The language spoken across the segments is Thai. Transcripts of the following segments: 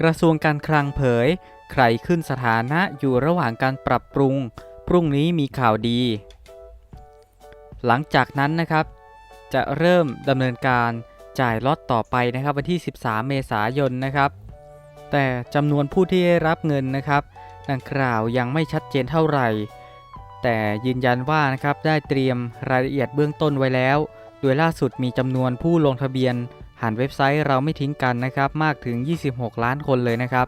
กระทรวงการคลังเผย ใครขึ้นสถานะอยู่ระหว่างการปรับปรุง พรุ่งนี้มีข่าวดี หลังจากนั้นนะครับ จะเริ่มดำเนินการจ่ายล็อตต่อไปนะครับ วันที่ 13 เมษายนนะครับ แต่จำนวนผู้ที่ได้รับเงินนะครับ ดังกล่าวยังไม่ชัดเจนเท่าไหร่ แต่ยืนยันว่านะครับได้เตรียมรายละเอียดเบื้องต้นไว้แล้ว โดยล่าสุดมีจำนวนผู้ลงทะเบียน ผ่านเว็บไซต์เราไม่ทิ้งกันนะครับมากถึง 26 ล้านคนเลยนะครับ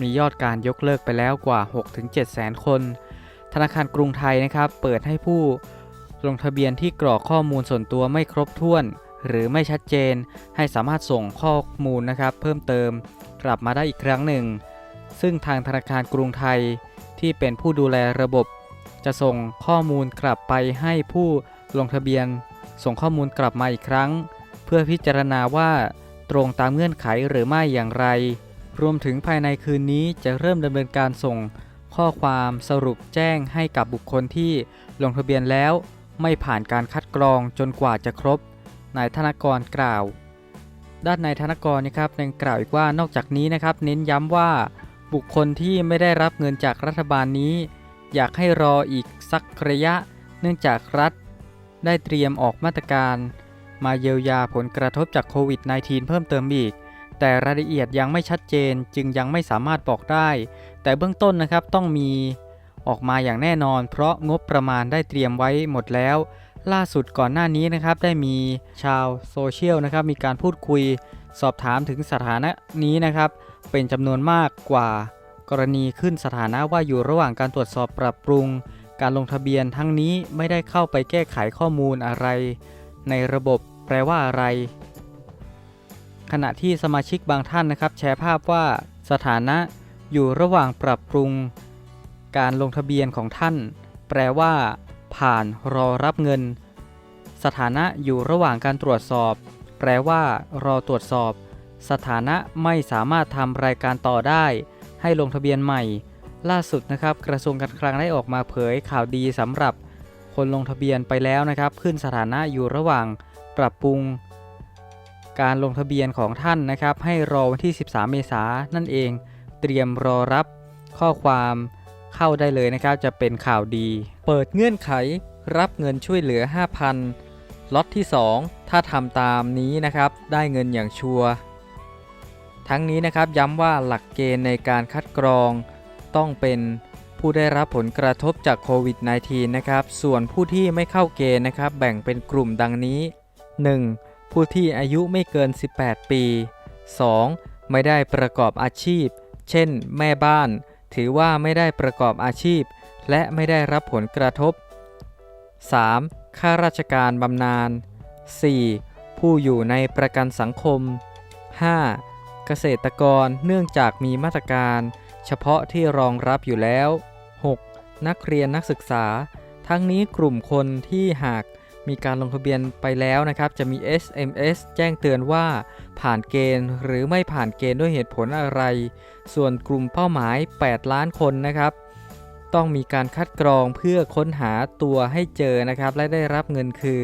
มียอดการยกเลิกไปแล้วกว่า 6-7 แสนคน ธนาคารกรุงไทยนะครับ เปิดให้ผู้ลงทะเบียนที่กรอกข้อมูลส่วนตัวไม่ครบถ้วน หรือไม่ชัดเจน ให้สามารถส่งข้อมูลนะครับ เพิ่มเติมกลับมาได้อีกครั้งหนึ่ง ซึ่งทางธนาคารกรุงไทยที่เป็นผู้ดูแลระบบ จะส่งข้อมูลกลับไปให้ผู้ลงทะเบียน ส่งข้อมูลกลับมาอีกครั้ง พื่อพิจารณาว่าตรงตามเงื่อนไขหรือไม่อย่างไร รวมถึงภายในคืนนี้จะเริ่มดำเนินการส่ง ข้อความสรุปแจ้งให้กับบุคคลที่ลงทะเบียนแล้ว ไม่ผ่านการคัดกรองจนกว่าจะครบนายธนกรกล่าว ด้านนายธนกรนะครับยังกล่าวอีกว่านอกจากนี้นะครับ เน้นย้ำว่า บุคคลที่ไม่ได้รับเงินจากรัฐบาลนี้ อยากให้รออีกสักระยะ เนื่องจากรัฐ ได้เตรียมออกมาตรการ มาเยียวยาผลกระทบจากโควิด -19 เพิ่มเติมอีก แต่รายละเอียดยังไม่ชัดเจนจึงยังไม่สามารถบอกได้ แต่เบื้องต้นนะครับต้องมีออกมาอย่างแน่นอน เพราะงบประมาณได้เตรียมไว้หมดแล้ว ล่าสุดก่อนหน้านี้นะครับได้มีชาวโซเชียลนะครับมีการพูดคุยสอบถามถึงสถานะนี้นะครับ เป็นจำนวนมากกว่ากรณีขึ้นสถานะว่าอยู่ระหว่างการตรวจสอบปรับปรุง การลงทะเบียนทั้งนี้ไม่ได้เข้าไปแก้ไขข้อมูลอะไร ในระบบ แปลว่าอะไร ขณะที่สมาชิกบางท่านนะครับ แชร์ภาพว่าสถานะอยู่ระหว่างปรับปรุง การลงทะเบียนของท่าน แปลว่า ผ่านรอรับเงิน สถานะอยู่ระหว่างการตรวจสอบ แปลว่า รอตรวจสอบ สถานะไม่สามารถทำรายการต่อได้ ให้ลงทะเบียนใหม่ ล่าสุดนะครับ กระทรวงการคลังได้ออกมาเผยข่าวดีสำหรับ คนลงทะเบียนไปแล้วนะครับ ขึ้นสถานะอยู่ระหว่าง ปรับปรุงการลงทะเบียนของท่านนะครับ ให้รอวันที่ 13 เมษายนนั่นเอง เตรียมรอรับข้อความเข้าได้เลยนะครับ จะเป็นข่าวดี เปิดเงื่อนไขรับเงินช่วยเหลือ 5,000ล็อตที่ 2 ถ้าทำตามนี้นะครับ ได้เงินอย่างชัวร์ทั้งนี้นะครับย้ำว่าหลักเกณฑ์ในการคัดกรอง ต้องเป็นผู้ได้รับผลกระทบจากโควิด -19 นะครับ ส่วนผู้ที่ไม่เข้าเกณฑ์นะครับ แบ่งเป็นกลุ่มดังนี้ 1. ผู้ที่อายุไม่เกิน 18 ปี 2. ไม่ได้ประกอบอาชีพ เช่น แม่บ้าน ถือว่าไม่ได้ประกอบอาชีพ และไม่ได้รับผลกระทบ 3. ข้าราชการบำนาญ 4. ผู้อยู่ในประกันสังคม 5. เกษตรกรเนื่องจากมีมาตรการ เฉพาะที่รองรับอยู่แล้ว 6. นักเรียนนักศึกษา ทั้งนี้กลุ่มคนที่หาก มีการลงทะเบียนไปแล้วนะครับ จะมี SMS แจ้งเตือนว่าผ่านเกณฑ์หรือไม่ผ่านเกณฑ์ด้วยเหตุผลอะไร ส่วนกลุ่มเป้าหมาย 8 ล้านคนนะครับ ต้องมีการคัดกรองเพื่อค้นหาตัวให้เจอนะครับ และได้รับเงินคือ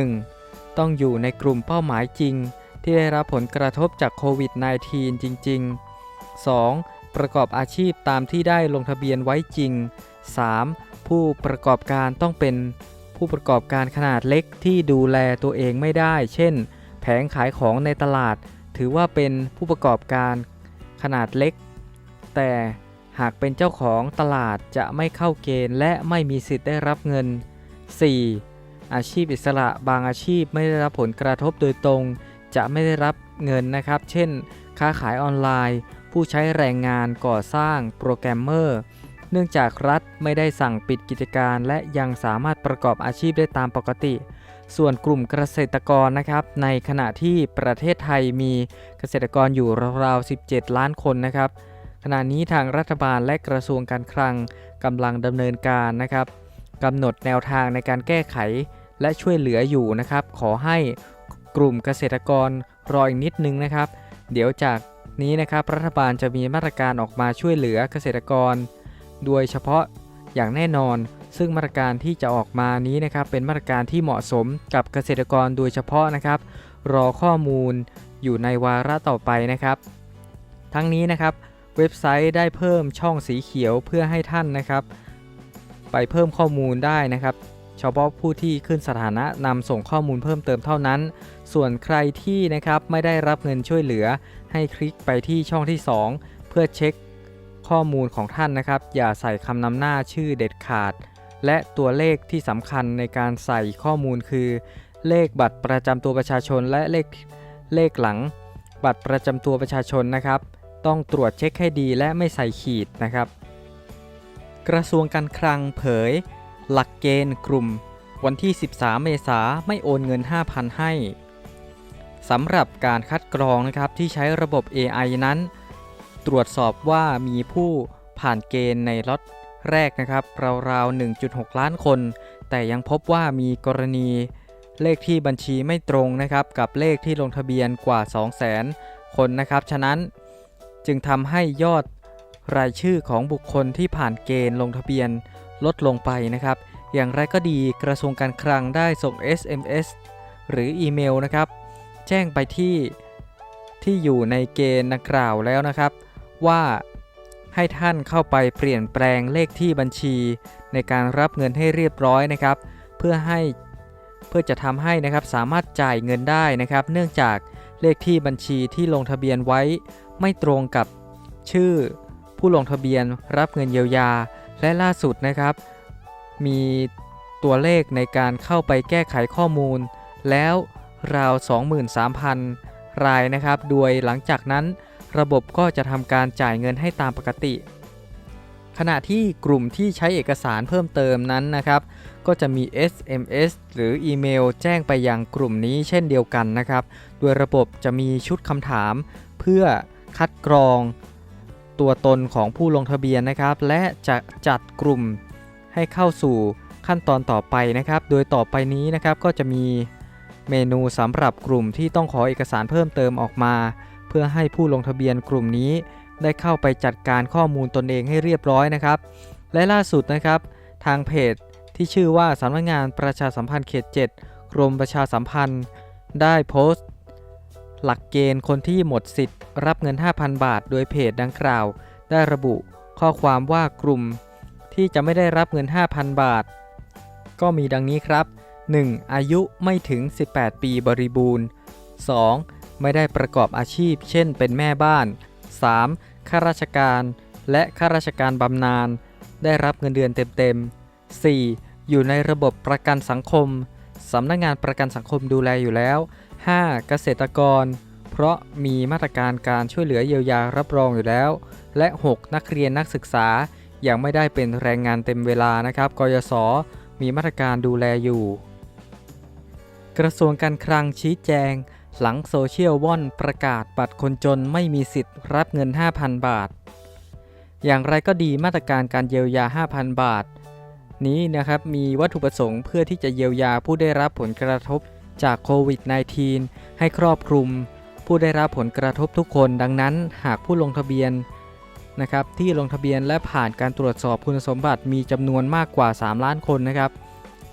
1. ต้องอยู่ในกลุ่มเป้าหมายจริง ที่ได้รับผลกระทบจากโควิด -19 จริง ๆ 2. ประกอบอาชีพตามที่ได้ลงทะเบียนไว้จริง 3. ผู้ประกอบการต้องเป็น ผู้ประกอบการขนาดเล็กที่ดูแลตัวเองไม่ได้ เช่น แผงขายของในตลาด ถือว่าเป็นผู้ประกอบการขนาดเล็ก แต่หากเป็นเจ้าของตลาดจะไม่เข้าเกณฑ์และไม่มีสิทธิ์ได้รับเงิน 4. อาชีพอิสระบางอาชีพไม่ได้รับผลกระทบโดยตรง จะไม่ได้รับเงินนะครับ เช่น ค้าขายออนไลน์ ผู้ใช้แรงงานก่อสร้าง โปรแกรมเมอร์ เนื่องจากรัฐไม่ได้สั่งปิดกิจการและยังสามารถประกอบอาชีพได้ตามปกติ ส่วนกลุ่มเกษตรกรนะครับ ในขณะที่ประเทศไทยมีเกษตรกรอยู่ราวๆ 17 ล้านคนนะครับ ขณะนี้ทางรัฐบาลและกระทรวงการคลังกำลังดำเนินการนะครับกำหนดแนวทางในการแก้ไขและช่วยเหลืออยู่นะครับ ขอให้กลุ่มเกษตรกรรออีกนิดนึงนะครับ เดี๋ยวจากนี้นะครับรัฐบาลจะมีมาตรการออกมาช่วยเหลือเกษตรกร โดยเฉพาะอย่างแน่นอน ซึ่งมาตรการที่จะออกมานี้นะครับเป็นมาตรการที่เหมาะสมกับเกษตรกรโดยเฉพาะนะครับ รอข้อมูลอยู่ในวาระต่อไปนะครับ ทั้งนี้นะครับเว็บไซต์ได้เพิ่มช่องสีเขียวเพื่อให้ท่านนะครับ ไปเพิ่มข้อมูลได้นะครับเฉพาะผู้ที่ขึ้นสถานะนำส่งข้อมูลเพิ่มเติมเท่านั้น ส่วนใครที่นะครับไม่ได้รับเงินช่วยเหลือ ให้คลิกไปที่ช่องที่ 2 เพื่อเช็ค ข้อมูลของท่านนะครับ อย่าใส่คำนำหน้าชื่อเด็ดขาด และตัวเลขที่สำคัญในการใส่ข้อมูลคือ เลขบัตรประจำตัวประชาชนและเลขเลขหลัง บัตรประจำตัวประชาชนนะครับ ต้องตรวจเช็คให้ดีและไม่ใส่ขีดนะครับ กระทรวงการคลังเผย หลักเกณฑ์กลุ่ม วันที่ 13 เมษาไม่โอนเงิน 5,000 ให้สำหรับการคัดกรองนะครับที่ใช้ระบบ AI นั้น ตรวจสอบว่ามีผู้ผ่านเกณฑ์ในล็อตแรกนะครับราวๆ 1.6 ล้านคน แต่ยังพบว่ามีกรณีเลขที่บัญชีไม่ตรงนะครับกับเลขที่ลงทะเบียนกว่า 200,000 คนนะครับ ฉะนั้นจึงทำให้ยอดรายชื่อของบุคคลที่ผ่านเกณฑ์ลงทะเบียนลดลงไปนะครับ อย่างไรก็ดีกระทรวงการคลังได้ส่ง SMS หรืออีเมลนะครับ แจ้งไปที่ที่อยู่ในเกณฑ์ดังกล่าวแล้วนะครับ ว่าให้ท่านเข้าไปเปลี่ยนแปลงเลขที่บัญชีในการรับเงินให้เรียบร้อยนะครับ เพื่อให้เพื่อจะทำให้นะครับสามารถจ่ายเงินได้นะครับ เนื่องจากเลขที่บัญชีที่ลงทะเบียนไว้ไม่ตรงกับชื่อผู้ลงทะเบียนรับเงินเยียวยา และล่าสุดนะครับ มีตัวเลขในการเข้าไปแก้ไขข้อมูล แล้วราว 23,000 รายนะครับ โดยหลังจากนั้น ระบบก็จะทำการจ่ายเงินให้ตามปกติ ขณะที่กลุ่มที่ใช้เอกสารเพิ่มเติมนั้นนะครับ ก็จะมี SMS หรืออีเมลแจ้งไปยังกลุ่มนี้เช่นเดียวกันนะครับ โดยระบบจะมีชุดคำถาม เพื่อคัดกรอง ตัวตนของผู้ลงทะเบียนนะครับ และจะจัดกลุ่มให้เข้าสู่ขั้นตอนต่อไปนะครับ โดยต่อไปนี้นะครับก็จะมีเมนูสำหรับกลุ่มที่ต้องขอเอกสารเพิ่มเติมออกมา เพื่อให้ผู้ลงทะเบียนกลุ่มนี้ ได้เข้าไปจัดการข้อมูลตนเองให้เรียบร้อยนะครับ และล่าสุดนะครับ ทางเพจที่ชื่อว่าสำนักงานประชาสัมพันธ์เขต 7 กรมประชาสัมพันธ์ ได้โพสต์ หลักเกณฑ์คนที่หมดสิทธิ์ รับเงิน 5,000 บาท โดยเพจดังกล่าว ได้ระบุข้อความว่ากลุ่ม ที่จะไม่ได้รับเงิน 5,000 บาท ก็มีดังนี้ครับ 1. อายุไม่ถึง 18 ปีบริบูรณ์ 2. ไม่ได้ประกอบอาชีพ เช่น เป็นแม่บ้าน 3. ข้าราชการ และข้าราชการบำนาญได้รับเงินเดือนเต็มๆ 4. อยู่ในระบบประกันสังคมสำนักงงานประกันสังคมดูแลอยู่แล้ว 5. เกษตรกร เพราะมีมาตรการการช่วยเหลือเยียวยารับรองอยู่แล้ว และ 6. นักเรียนนักศึกษายังไม่ได้เป็นแรงงานเต็มเวลานะครับ กยศ มีมาตรการดูแลอยู่ กระทรวงการคลังชี้แจง หลังโซเชียลว่อนประกาศบัตรคนจนไม่มีสิทธิ์รับเงิน 5,000 บาท อย่างไรก็ดีมาตรการการเยียวยา 5,000 บาท นี้นะครับมีวัตถุประสงค์เพื่อที่จะเยียวยาผู้ได้รับผลกระทบจากโควิด -19 ให้ครอบคลุม ผู้ได้รับผลกระทบทุกคนดังนั้นหากผู้ลงทะเบียนนะครับที่ลงทะเบียนและผ่านการตรวจสอบคุณสมบัติมีจำนวนมากกว่า 3 ล้านคนนะครับ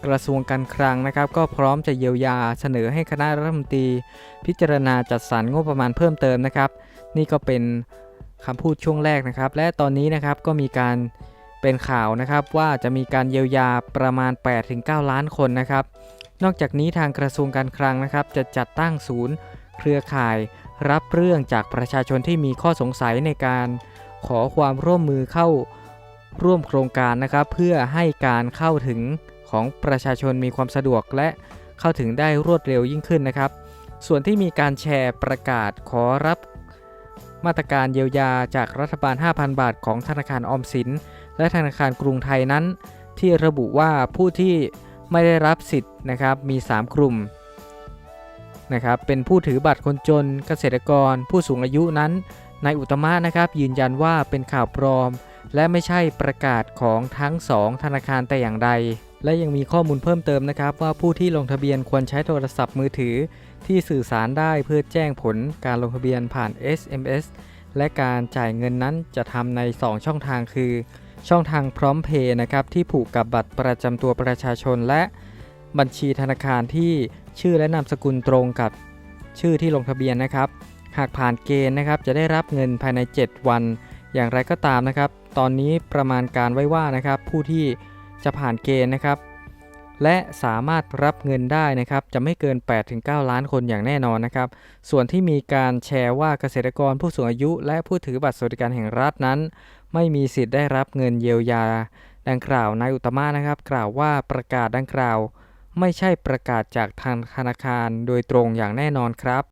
กระทรวงการคลังนะครับ ก็พร้อมจะเยียวยาเสนอให้คณะรัฐมนตรี พิจารณาจัดสรรงบประมาณเพิ่มเติมนะครับ นี่ก็เป็นคำพูดช่วงแรกนะครับ และตอนนี้นะครับก็มีการเป็นข่าวนะครับว่าจะมีการเยียวยาประมาณ 8-9 ล้านคนนะครับ นอกจากนี้ทางกระทรวงการคลังนะครับ จะจัดตั้งศูนย์ เครือข่าย รับเรื่องจากประชาชนที่มีข้อสงสัยในการขอความร่วมมือเข้าร่วมโครงการนะครับ เพื่อให้การเข้าถึง ของประชาชนมีความสะดวกและเข้าถึงได้รวดเร็วยิ่งขึ้นนะครับ ส่วนที่มีการแชร์ประกาศขอรับมาตรการเยียวยาจากรัฐบาล 5,000 บาทของธนาคารออมสิน และธนาคารกรุงไทยนั้น ที่ระบุว่าผู้ที่ไม่ได้รับสิทธิ์นะครับมี 3 กลุ่มนะครับเป็นผู้ถือบัตรคนจน เกษตรกร ผู้สูงอายุนั้นนายอุตมะนะครับยืนยันว่าเป็นข่าวปลอม และไม่ใช่ประกาศของทั้ง2ธนาคารแต่อย่างใด และยังมีข้อมูลเพิ่มเติมนะครับ ว่าผู้ที่ลงทะเบียนควรใช้โทรศัพท์มือถือ ที่สื่อสารได้เพื่อแจ้งผลการลงทะเบียนผ่าน SMS และการจ่ายเงินนั้นจะทำใน 2 ช่องทางคือ ช่องทางพร้อมเพย์นะครับที่ผูกกับบัตรประจำตัวประชาชน และบัญชีธนาคารที่ชื่อและนามสกุลตรงกับชื่อที่ลงทะเบียนนะครับ หากผ่านเกณฑ์นะครับจะได้รับเงินภายใน 7 วัน อย่างไรก็ตามนะครับ ตอนนี้ประมาณการไว้ว่านะครับผู้ที่ จะผ่านเกณฑ์นะครับ และสามารถรับเงินได้นะครับจะไม่เกิน 8-9 ล้านคนอย่างแน่นอนนะครับ ส่วนที่มีการแชร์ว่าเกษตรกรผู้สูงอายุ และผู้ถือบัตรสวัสดิการแห่งรัฐนั้น ไม่มีสิทธิ์ได้รับเงินเยียวยา ดังกล่าวนายอุตตมะนะครับ กล่าวว่าประกาศดังกล่าว ไม่ใช่ประกาศจากทางธนาคารโดยตรงอย่างแน่นอนครับ